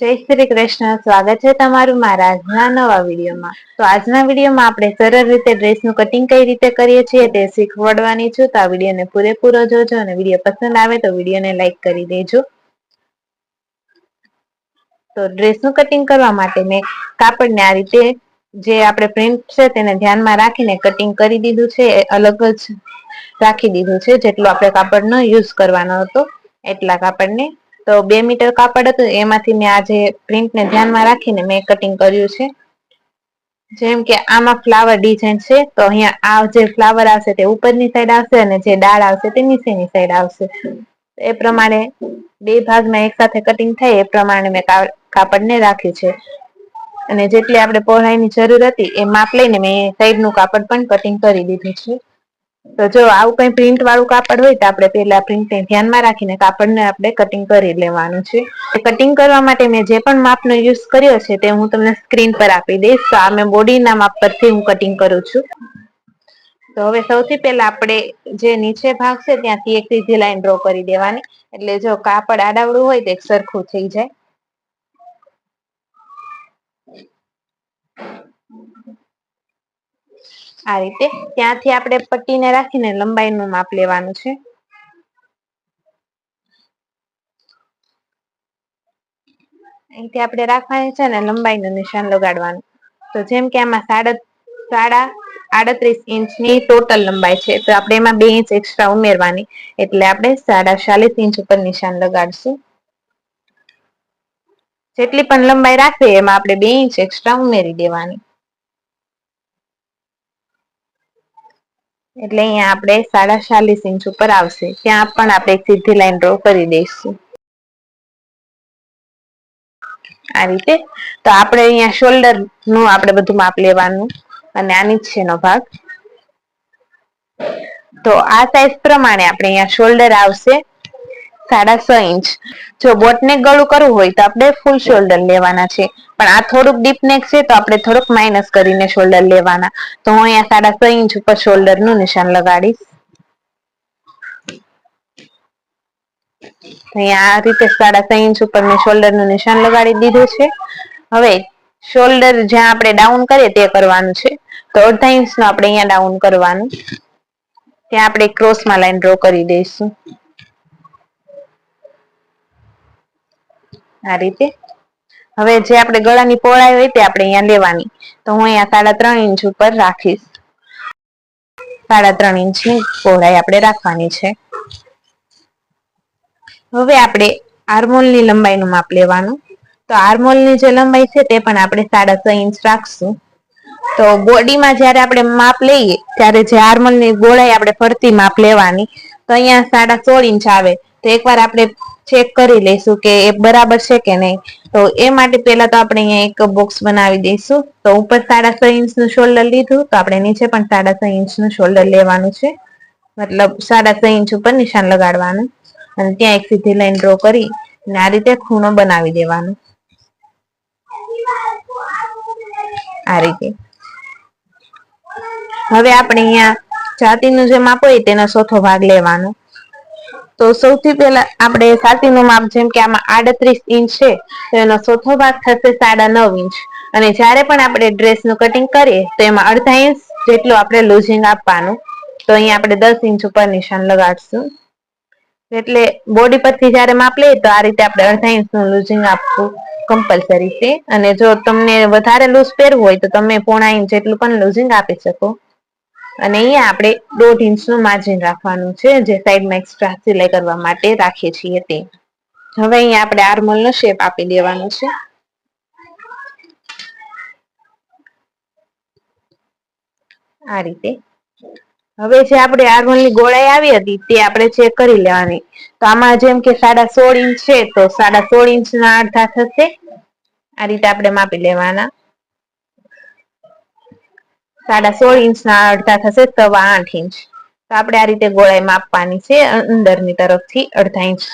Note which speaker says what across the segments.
Speaker 1: જય શ્રી કૃષ્ણ. સ્વાગત છે તમારું મારા આજના નવા વિડીયોમાં. તો આજના વિડીયોમાં આપણે સરળ રીતે ડ્રેસનું કટિંગ કઈ રીતે કરીએ છીએ તે શીખવાડવાની છું. તો આ વિડીયોને પૂરેપૂરો જોજો અને વીડિયો પસંદ આવે તો વિડીયોને લાઈક કરી દેજો. તો ડ્રેસનું કટિંગ કરવા માટે મેં કાપડને આ રીતે જે આપણે પ્રિન્ટ છે તેને ધ્યાનમાં રાખીને કટિંગ કરી દીધું છે. અલગ જ રાખી દીધું છે જેટલો આપણે કાપડનો યુઝ કરવાનો હતો એટલા કાપડને તો બે મીટર કાપડ હતું, એમાંથી મેં આજે પ્રિન્ટને ધ્યાનમાં રાખીને મેં કટિંગ કર્યું છે. જેમ કે આમાં ફ્લાવર ડિઝાઇન છે, તો અહીંયા આ જે ફ્લાવર આવશે તે ઉપરની સાઈડ આવશે અને જે ડાળ આવશે તે નીચેની સાઈડ આવશે. એ પ્રમાણે બે ભાગમાં એક સાથે કટિંગ થાય, એ પ્રમાણે મેં કાપડને રાખ્યું છે. અને જેટલી આપણે પહોળાઈની જરૂર હતી, એ માપ લઈને મેં સાઈડનું કાપડ પણ કટિંગ કરી દીધું છે. તો જો આવું કઈ પ્રિન્ટ વાળું કાપડ હોય તો આપણે પેલા પ્રિન્ટને ધ્યાનમાં રાખીને કાપડને આપણે કટિંગ કરી લેવાનું છે. કટિંગ કરવા માટે મેં જે પણ માપનો યુઝ કર્યો છે તે હું તમને સ્ક્રીન પર આપી દઈશ. તો આ મેં બોડીના માપ પરથી હું કટિંગ કરું છું. તો હવે સૌથી પહેલા આપણે જે નીચે ભાગ છે ત્યાંથી એક સીધી લાઈન ડ્રો કરી દેવાની. એટલે જો કાપડ આડાવડું હોય તો એક સરખું થઈ જાય. આ રીતે ત્યાંથી આપણે પટ્ટીને રાખીને લંબાઈનું માપ લેવાનું છે. અહીંથી આપણે રાખવાની છે ને લંબાઈનું નિશાન લગાડવાનું. તો જેમ કે આમાં સાડા સાડા આડત્રીસ ઇંચની ટોટલ લંબાઈ છે, તો આપણે એમાં બે ઇંચ એક્સ્ટ્રા ઉમેરવાની. એટલે આપણે સાડા ચાલીસ ઇંચ ઉપર નિશાન લગાડશું. જેટલી પણ લંબાઈ રાખીએ એમાં આપણે બે ઇંચ એક્સ્ટ્રા ઉમેરી દેવાની. એટલે અહીંયા આપણે સાડા ચાલીસ ઇંચ ઉપર આવશે. ત્યાં પણ આપણે સીધી લાઈન ડ્રો કરી દઈશું. આ રીતે. તો આપણે અહીંયા શોલ્ડરનું આપણે બધું માપ લેવાનું અને આ નીચેનો ભાગ. તો આ સાઈઝ પ્રમાણે આપણે અહીંયા શોલ્ડર આવશે. સાડા છ ઇંચ. જો બોટનેક ગળું કરવું હોય તો આપણે ફૂલ શોલ્ડર લેવાના છે. પણ આ થોડુંક ડીપ નેક છે તો આપણે થોડુંક માઇનસ કરીને શોલ્ડર લેવાના. તો હું અહીંયા સાડા છ ઇંચ ઉપર શોલ્ડરનું નિશાન લગાડીશ. આ રીતે સાડા છ ઇંચ ઉપર મેં શોલ્ડરનું નિશાન લગાડી દીધું છે. હવે શોલ્ડર જ્યાં આપણે ડાઉન કરીએ તે કરવાનું છે. તો અડધા ઇંચનું આપણે અહીંયા ડાઉન કરવાનું. ત્યાં આપણે ક્રોસમાં લાઈન ડ્રો કરી દઈશું. આ રીતે. હવે જે આપણે ગળાની પહોળાઈ હોય તે આપણે અહીંયા લેવાની. તો હું અહીંયા સાડા ત્રણ ઇંચ ઉપર રાખીશ. સાડા ત્રણ ઇંચની પહોળાઈ આપણે રાખવાની છે. હવે આપણે આર્મોલની લંબાઈનું માપ લેવાનું. તો આર્મોલની જે લંબાઈ છે તે પણ આપણે સાડા છ ઇંચ રાખશું. તો બોડીમાં જ્યારે આપણે માપ લઈએ, ત્યારે જે આર્મલની ગોળાઈ આપણે ફરતી માપ લેવાની. તો અહીંયા સાડા સોળ ઇંચ આવે. તો એકવાર આપણે ચેક કરી લઈશું કે એ બરાબર છે કે નહીં. તો એ માટે પહેલા તો આપણે અહીંયા એક બોક્સ બનાવી દઈશું. તો ઉપર સાડા છ ઇંચનું શોલ્ડર લીધું. તો આપણે નીચે પણ સાડા છ ઇંચનું શોલ્ડર લેવાનું છે. મતલબ સાડા છ ઇંચ ઉપર નિશાન લગાડવાનું. અને ત્યાં એક સીધી લાઈન ડ્રો કરી અને આ રીતે ખૂણો બનાવી દેવાનો. આ રીતે. હવે આપણે અહીંયા છાતીનું જે માપ હોય તેનો ચોથો ભાગ લેવાનો. તો સૌથી પહેલા આપણે છાતીનું માપ, જેમ કે આમાં આડત્રીસ ઇંચ છે, તો એનો ચોથો ભાગ થશે સાડા નવ ઇંચ. અને જ્યારે પણ આપણે ડ્રેસનું કટિંગ કરીએ, તો એમાં અડધા ઇંચ જેટલું આપણે લૂઝિંગ આપવાનું. તો અહીંયા આપણે દસ ઇંચ ઉપર નિશાન લગાડશું. એટલે બોડી પરથી જયારે માપ લઈએ, તો આ રીતે આપણે અડધા ઇંચનું લૂઝિંગ આપવું કમ્પલસરી છે. અને જો તમને વધારે લૂઝ પહેરવું હોય, તો તમે પોણા ઇંચ જેટલું પણ લૂઝિંગ આપી શકો. અને અહીંયા આપણે દોઢ ઇંચનું માર્જિન રાખવાનું છે, જે સાઈડમાં એક્સ્ટ્રા સિલાઈ કરવા માટે રાખીએ છીએ તે. હવે અહીંયા આપણે આર્મલનો શેપ આપી દેવાનો છે. આ રીતે. હવે જે આપણે આર્મલની ગોળાઈ આવી હતી, તે આપણે ચેક કરી લેવાની. તો આમાં જેમ કે સાડા સોળ ઇંચ છે, તો સાડા સોળ ઇંચના અડધા થશે. આ રીતે આપણે માપી લેવાના. સાડા સોળ ઇંચના અડધા થશે સવા આઠ ઇંચ. તો આપણે આ રીતે ગોળાઈ માપવાની છે અંદરની તરફથી અડધા ઇંચ.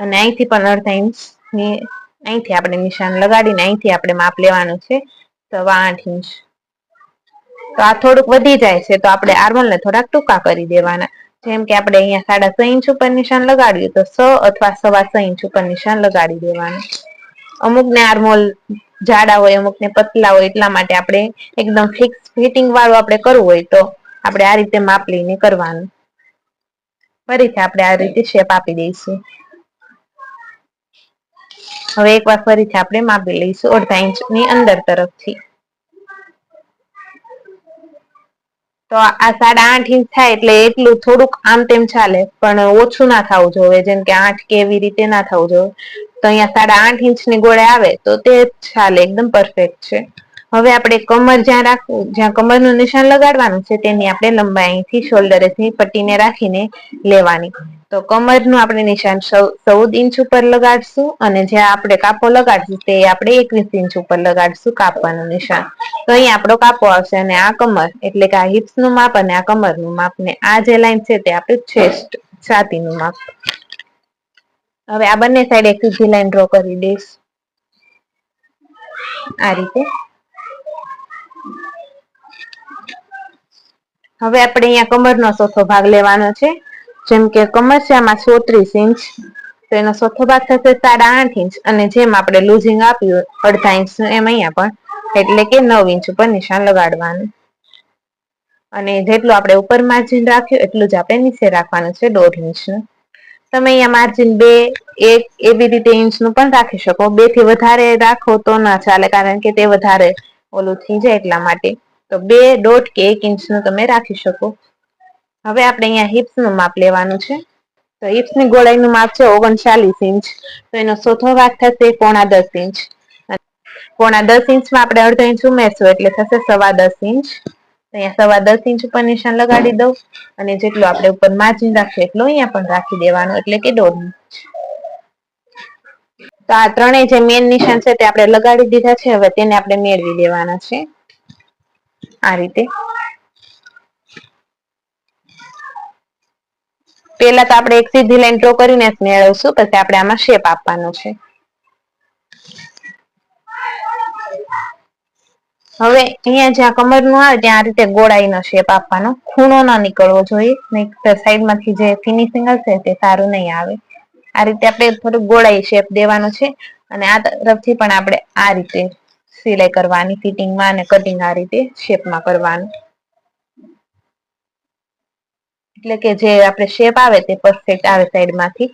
Speaker 1: અને અહીંથી પણ અડધા ઇંચની અહીંથી આપણે નિશાન લગાડીને અહીંથી આપણે માપ લેવાનું છે. સવા આઠ ઇંચ. તો આ થોડુંક વધી જાય છે, તો આપણે આર્મલને થોડાક ટૂંકા કરી દેવાના. જેમ કે આપણે અહીંયા સાડા છ ઇંચ ઉપર નિશાન લગાડ્યું, તો સ અથવા સવા છ ઇંચ ઉપર નિશાન લગાડી દેવાનું. અમુક ને આર્મોલ જાડા હોય અમુક ને પતલા હોય, એટલા માટે આપણે એકદમ ફિક્સ ફિટિંગ વાળું આપણે કરવું હોય તો આપણે આ રીતે માપ લઈને કરવાનું. ફરીથી આપણે આ રીતે શેપ આપી દઈશું. હવે એક વાર ફરીથી આપણે માપી લઈશું અડધા ઇંચની અંદર તરફથી. તો આ સાડા આઠ ઇંચ થાય એટલે એટલું થોડુંક આમ તેમ ચાલે, પણ ઓછું ના થવું જોઈએ. જેમ કે આઠ કે એવી રીતે ના થવું જોઈએ. તો અહીંયા સાડા આઠ ઇંચની ગોળે આવે તો તે ચાલે એકદમ પરફેક્ટ છે. હવે આપણે કમર જ્યાં રાખવું, જ્યાં કમરનું નિશાન લગાડવાનું છે તેની આપણે લંબાઈથી શોલ્ડરેથી પટ્ટીને રાખીને લેવાની. તો કમરનું આપણે નિશાન ચૌદ ઇંચ ઉપર લગાડશું અને જ્યાં આપણે કાપો લગાડશું તે આપણે એકવીસ ઇંચ ઉપર લગાડશું કાપવાનું નિશાન. તો અહીંયા આપણો કાપો આવશે અને આ કમર, એટલે કે આ હિપ્સનું માપ અને આ કમરનું માપ ને આ જે લાઈન છે તે આપણે ચેસ્ટ છાતીનું માપ. હવે આ બંને સાઈડ એક સીધી લાઈન ડ્રો કરી દઈશ. આ રીતે. હવે આપણે અહીંયા કમરનો ચોથો ભાગ લેવાનો છે. જેમ કે કમર છે આમાં ચોત્રીસ ઇંચ તો એનો ચોથો ભાગ થશે સાડા આઠ ઇંચ અને જેમ આપણે લુઝિંગ આપ્યું અડધા ઇંચ એમ અહીંયા પણ, એટલે કે નવ ઇંચ ઉપર નિશાન લગાડવાનું. અને જેટલું આપણે ઉપર માર્જિન રાખ્યું, એટલું જ આપણે નીચે રાખવાનું છે દોઢ ઇંચનું તમે અહીંયા માર્જિન બે, એક એવી રીતે ઇંચનું પણ રાખી શકો. બેથી વધારે રાખો તો ના ચાલે, કારણ કે તે વધારે ઓલું થઈ જાય એટલા માટે. તો બે દોઢ કે એક ઇંચનું તમે રાખી શકો. હવે આપણે અહીંયા હિપ્સનું માપ લેવાનું છે. તો હિપ્સની ગોળાઈનું માપ છે ઓગણચાલીસ ઇંચ તો એનો ચોથો ભાગ થશે પોણા દસ ઇંચ પોણા દસ ઇંચમાં આપણે અડધો ઇંચ ઉમેરશું, એટલે થશે સવા દસ ઇંચ અહીંયા સવા દસ ઇંચ ઉપર નિશાન લગાડી દઉં અને જેટલું આપણે ઉપર માર્જિન રાખીએ એટલું અહીંયા પણ રાખી દેવાનું, એટલે કે દોઢ ઇંચ. તો આ ત્રણેય જે મેન નિશાન છે તે આપણે લગાડી દીધા છે, હવે તેને આપણે મેળવી દેવાના છે. આ રીતે. પેલા તો આપણે એક સીધી લાઈન ડ્રો કરીને જ મેળવશું, પછી આપણે આમાં શેપ આપવાનો છે. હવે અહીંયા જ્યાં કમરનું આવે ત્યાં આ રીતે ગોળાઈનો શેપ આપવાનો. ખૂણો ના નીકળવો જોઈએ. નહીં સાઈડમાંથી જે ફિનિશિંગ હશે તે સારું નહીં આવે. આ રીતે આપણે થોડું ગોળાઈ શેપ દેવાનો છે. અને આ તરફથી પણ આપણે આ રીતે સિલાઈ કરવાની, ફિટિંગમાં અને કટિંગ આ રીતે શેપમાં કરવાનું. એટલે કે જે આપણે શેપ આવે તે પરફેક્ટ આવે સાઈડમાંથી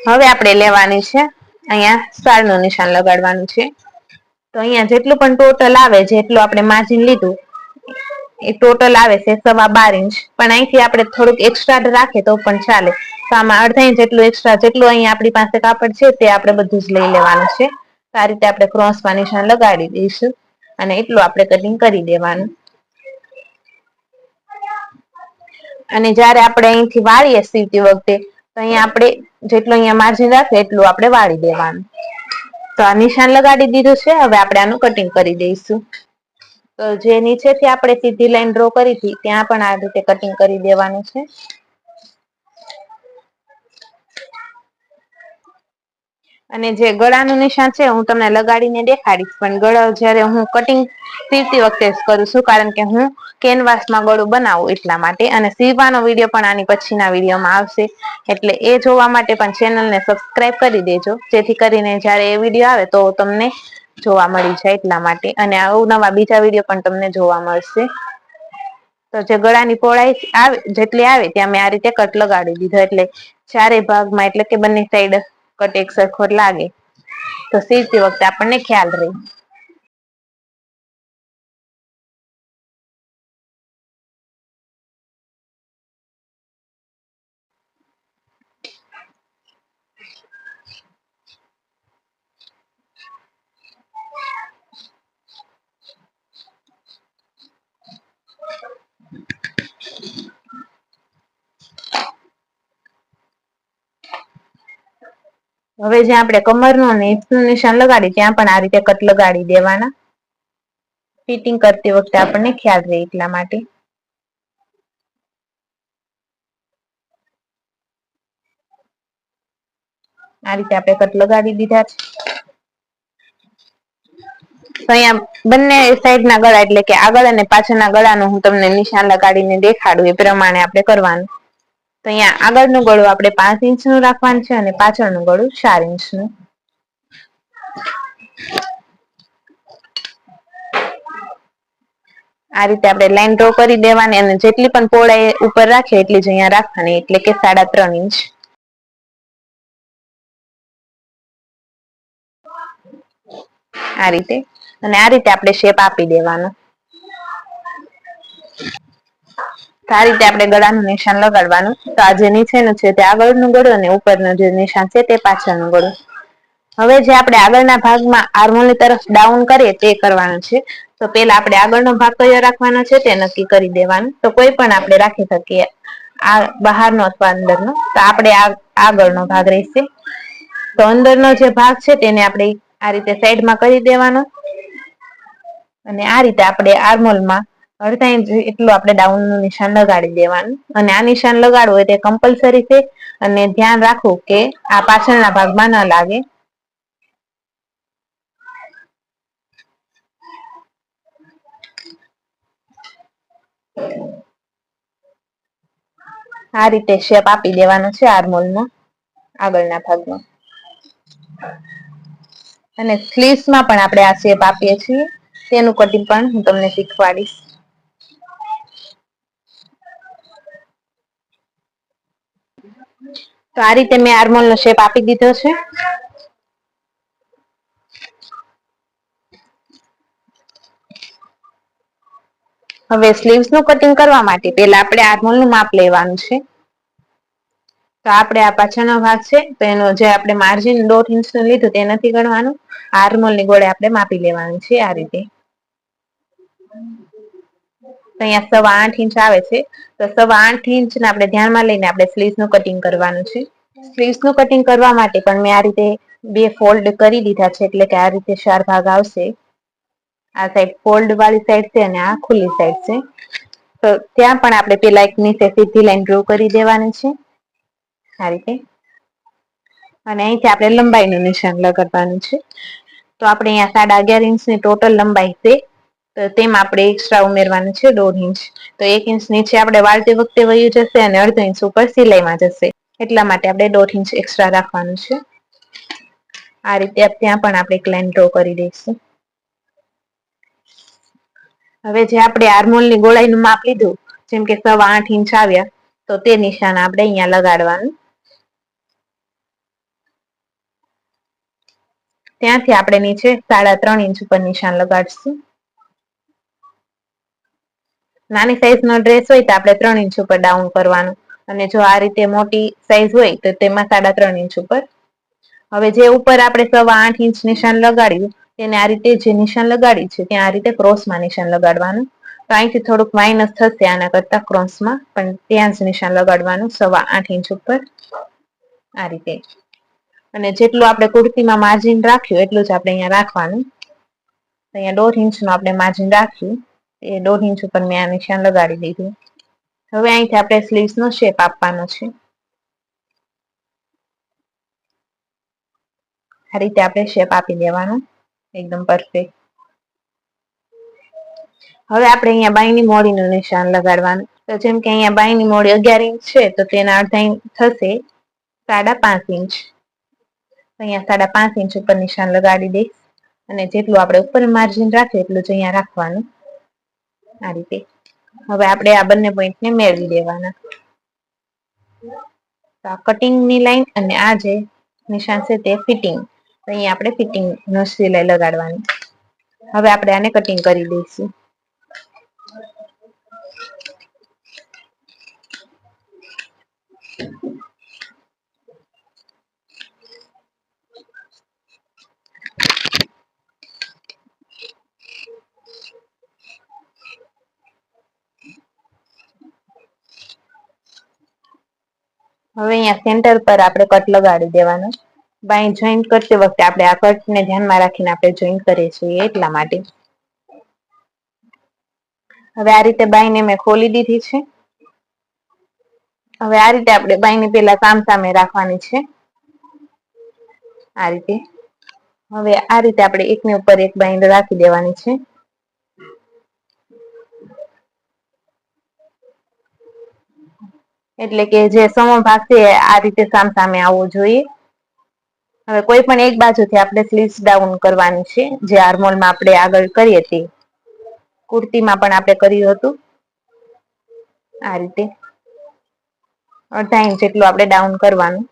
Speaker 1: હવે આપણે લેવાની છે અહીંયા સ્ટારનું નિશાન લગાડવાનું છે. તો અહીંયા જેટલું પણ ટોટલ આવે, જેટલું આપણે માર્જિન લીધું, એ ટોટલ આવે છે સવા બાર ઇંચ. પણ અહીંથી આપણે થોડુંક એક્સ્ટ્રા રાખીએ તો પણ ચાલે. તો આમાં અડધા ઇંચ જેટલું એક્સ્ટ્રા જેટલું અહીંયા આપણી પાસે કાપડ છે, તે આપણે બધું જ લઈ લેવાનું છે. આ રીતે આપણે ક્રોસમાં નિશાન લગાડી દઈશું અને એટલું આપણે કટિંગ કરી દેવાનું. અને જયારે આપણે અહીંથી વાળીએ સીવતી વખતે તો અહીંયા આપણે જેટલું અહીંયા માર્જિન રાખે એટલું આપણે વાળી દેવાનું. તો આ નિશાન લગાડી દીધું છે, હવે આપણે આનું કટિંગ કરી દઈશું. તો જે નીચેથી આપણે સીધી લાઈન ડ્રો કરી હતી, ત્યાં પણ આ રીતે કટિંગ કરી દેવાનું છે. અને જે ગળાનું નિશાન છે, હું તમને લગાડીને દેખાડીશ. પણ ગળો જયારે હું કટિંગ સીવતી વખતે કરું છું, કારણ કે હું કેનવાસમાં ગળું બનાવું એટલા માટે. અને સીવવાનો વીડિયો પણ આની પછીના વિડીયોમાં આવશે. એટલે એ જોવા માટે પણ ચેનલને સબસ્ક્રાઇબ કરી દેજો. જેથી કરીને જ્યારે એ વીડિયો આવે તો તમને જોવા મળી જાય એટલા માટે. અને અવનવા બીજા વીડિયો પણ તમને જોવા મળશે. તો જે ગળાની પહોળાઈ આવે, જેટલી આવે, ત્યાં મેં આ રીતે કટ લગાડી દીધો. એટલે ચારે ભાગમાં, એટલે કે બંને સાઈડ કટ એક સરખો લાગે. તો સીવતી વખતે આપણને ખ્યાલ રહે. હવે જ્યાં આપણે કમરનું હિપ્સનું નિશાન લગાડી ત્યાં પણ આ રીતે કટ લગાડી દેવાના. ફિટિંગ કરતી વખતે આપણને ખ્યાલ રહે એટલા માટે. આ રીતે આપણે કટ લગાડી દીધા છે. તો અહીંયા બંને સાઈડના ગળા એટલે કે આગળ અને પાછળના ગળાનું હું તમને નિશાન લગાડીને દેખાડું, એ પ્રમાણે આપણે કરવાનું. તો અહીંયા આગળનું ગળું આપણે પાંચ ઇંચનું રાખવાનું છે અને પાછળનું ગળું ચાર ઇંચનું. આ રીતે આપણે લાઈન ડ્રો કરી દેવાની અને જેટલી પણ પહોળાઈ ઉપર રાખીએ એટલી જ અહીંયા રાખવાની, એટલે કે સાડા ત્રણ ઇંચ. આ રીતે. અને આ રીતે આપણે શેપ આપી દેવાનો. આ રીતે આપણે ગળાનું નિશાન લગાડવાનું. તો આ જે નીચેનું છે તે આગળનું ગળું અને ઉપરનું જે નિશાન છે તે પાછળનું ગળું. હવે જે આપણે આગળના ભાગમાં આર્મોલની તરફ ડાઉન કરીએ તે કરવાનું છે. તો પેલા આપણે આગળનો ભાગ કયો રાખવાનો છે તે નક્કી કરી દેવાનું. તો કોઈ પણ આપણે રાખી શકીએ આ બહારનો અથવા અંદરનો. તો આપણે આ આગળનો ભાગ રહેશે. તો અંદરનો જે ભાગ છે તેને આપણે આ રીતે સાઈડમાં કરી દેવાનો. અને આ રીતે આપણે આર્મોલમાં ઇંચ એટલું આપણે ડાઉનનું નિશાન લગાડી દેવાનું. અને આ નિશાન લગાડવું તે કમ્પલસરી છે. અને ધ્યાન રાખવું કે આ પાછળના ભાગમાં ન લાગે. આ રીતે શેપ આપી દેવાનો છે આર્મોલમાં, આગળના ભાગમાં. અને સ્લીવ્સમાં પણ આપણે આ શેપ આપીએ છીએ. તેનું કટિંગ પણ હું તમને શીખવાડીશ. તો આ રીતે મેં આર્મોલ નો શેપ આપી દીધો છે. હવે સ્લીવ્સનું કટિંગ કરવા માટે પેલા આપણે આર્મોલનું માપ લેવાનું છે. તો આપણે આ પાછળનો ભાગ છે, તો એનો જે આપણે માર્જિન દોઢ ઇંચનું લીધું તે નથી ગણવાનું. આર્મોલની ગોળે આપણે માપી લેવાનું છે આ રીતે. તો અહીંયા સવા આઠ ઇંચ આવે છે. તો સવા આઠ ઇંચ ને આપણે ધ્યાનમાં લઈને આપણે સ્લીવ્સનું કટિંગ કરવાનું છે. સ્લીવ્સનું કટિંગ કરવા માટે પણ મેં આ રીતે બે ફોલ્ડ કરી દીધા છે, એટલે કે આ રીતે ચાર ભાગ આવશે. આ સાઈડ ફોલ્ડ વાળી સાઈડ છે અને આ ખુલ્લી સાઈડ છે. તો ત્યાં પણ આપણે પેલા એક નીચે સીધી લાઈન ડ્રો કરી દેવાની છે. આ રીતે. અને અહીંથી આપણે લંબાઈનું નિશાન લગાડવાનું છે. તો આપણે અહીંયા સાડા અગિયાર ઇંચની ટોટલ લંબાઈ છે. તો તેમ આપણે એક્સ્ટ્રા ઉમેરવાનું છે, દોઢ ઇંચ. તો એક ઇંચ નીચે આપણે વાળતી વખતે વયું જશે અને અડધો ઇંચ ઉપર સિલાઈમાં જશે. એટલા માટે આપણે દોઢ ઇંચ એક્સ્ટ્રા રાખવાનું છે. આ રીતે ત્યાં પણ આપણે એક ડ્રો કરી દઈશું. હવે જે આપણે આર્મોલની ગોળાઈનું માપ લીધું, જેમ કે સવા આઠ ઇંચ આવ્યા, તો તે નિશાન આપણે અહીંયા લગાડવાનું. ત્યાંથી આપણે નીચે સાડા ત્રણ ઇંચ ઉપર નિશાન લગાડશું. નાની સાઈઝ નો ડ્રેસ હોય તો આપણે ત્રણ ઇંચ ઉપર ડાઉન કરવાનું. અને જો આ રીતે મોટી સાઈઝ હોય તો તેમાં સાડા ત્રણ ઇંચ ઉપર. હવે જે ઉપર આપણે સવા આઠ ઇંચ નિશાન લગાડ્યું, તેને આ રીતે જે નિશાન લગાડ્યું છે, ત્યાં આ રીતે ક્રોસમાં નિશાન લગાડવાનું. તો અહીંથી થોડુંક માઇનસ થશે આના કરતા ક્રોસમાં પણ ત્યાં જ નિશાન લગાડવાનું સવા આઠ ઇંચ ઉપર. આ રીતે. અને જેટલું આપણે કુર્તીમાં માર્જિન રાખ્યું, એટલું જ આપણે અહીંયા રાખવાનું. અહીંયા દોઢ ઇંચનું આપણે માર્જિન રાખ્યું. એ દોઢ ઇંચ ઉપર મેં આ નિશાન લગાડી દીધું. હવે અહીંથી આપણે સ્લીવ નો શેપ આપવાનો છે. આ રીતે આપણે શેપ આપી દેવાનો. એકદમ પરફેક્ટ હવે આપણે અહીંયા બાયની મોડીનું નિશાન લગાડવાનું. તો જેમ કે અહીંયા બાયની મોડી અગિયાર ઇંચ છે, તો તેના અડધા ઇંચ થશે સાડા પાંચ ઇંચ. અહીંયા સાડા પાંચ ઇંચ ઉપર નિશાન લગાડી દઈશ. અને જેટલું આપણે ઉપર માર્જિન રાખીએ એટલું જ અહીંયા રાખવાનું. આ રીતે. હવે આપણે આ બંને પોઈન્ટને મેળવી દેવાના તો આ કટિંગની લાઈન અને આ જે નિશાન છે તે ફિટિંગ અહીંયા આપણે ફિટિંગ નો સિલાઈ લગાડવાની. હવે આપણે આને કટિંગ કરી દઈશું. હવે અહીંયા સેન્ટર પર આપણે કટ લગાડી દેવાનો. બાય જોઈન્ટ કરતી વખતે આપણે આ કટને ધ્યાનમાં રાખીને આપણે જોઈન્ટ કરીએ છીએ એટલા માટે. હવે આ રીતે બાઈને મેં ખોલી દીધી છે. હવે આ રીતે આપણે બાઈને પેલા સામ સામે રાખવાની છે. આ રીતે. હવે આ રીતે આપણે એકની ઉપર એક બાઈન્ડ રાખી દેવાની છે. એટલે કે જે સમભાગ છે, આ રીતે સામ સામે આવવો જોઈએ. હવે કોઈ પણ એક બાજુથી આપણે સ્લીવ્સ ડાઉન કરવાની છે, જે હાર્મોલમાં આપણે આગળ કરીએ હતી કુર્તીમાં પણ આપણે કર્યું હતું. આ રીતે. અડધા ઇંચ જેટલું આપણે ડાઉન કરવાનું.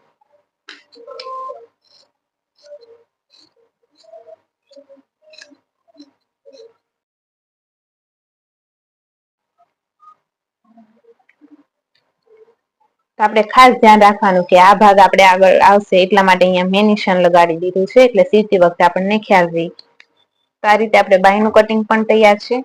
Speaker 1: તો આપણે ખાસ ધ્યાન રાખવાનું કે આ ભાગ આપણે આગળ આવશે એટલા માટે અહીંયા મેં નિશાન લગાડી દીધું છે, એટલે સીવતી વખતે આપણને ખ્યાલ રહી. તો આ રીતે આપણે બાયનું કટિંગ પણ તૈયાર છે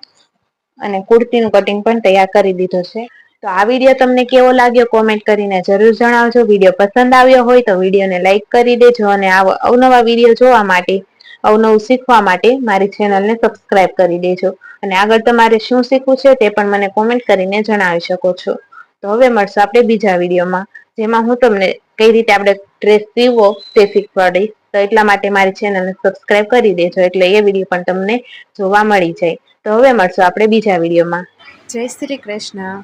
Speaker 1: અને કુર્તીનું કટિંગ પણ તૈયાર કરી દીધું છે. તો આ વીડિયો તમને કેવો લાગ્યો કોમેન્ટ કરીને જરૂર જણાવજો. વીડિયો પસંદ આવ્યો હોય તો વિડીયોને લાઇક કરી દેજો અને અવનવા વીડિયો જોવા માટે, અવનવું શીખવા માટે મારી ચેનલને સબસ્ક્રાઇબ કરી દેજો. અને આગળ તમારે શું શીખવું છે તે પણ મને કોમેન્ટ કરીને જણાવી શકો છો. તો હવે મળશું આપણે બીજા વિડીયોમાં, જેમાં હું તમને કઈ રીતે આપણે ડ્રેસ સીવવો તે શીખવાડીશ. તો એટલા માટે મારી ચેનલને સબસ્ક્રાઇબ કરી દેજો, એટલે એ વીડિયો પણ તમને જોવા મળી જાય. તો હવે મળશું આપણે બીજા વિડીયોમાં.
Speaker 2: જય શ્રી કૃષ્ણ.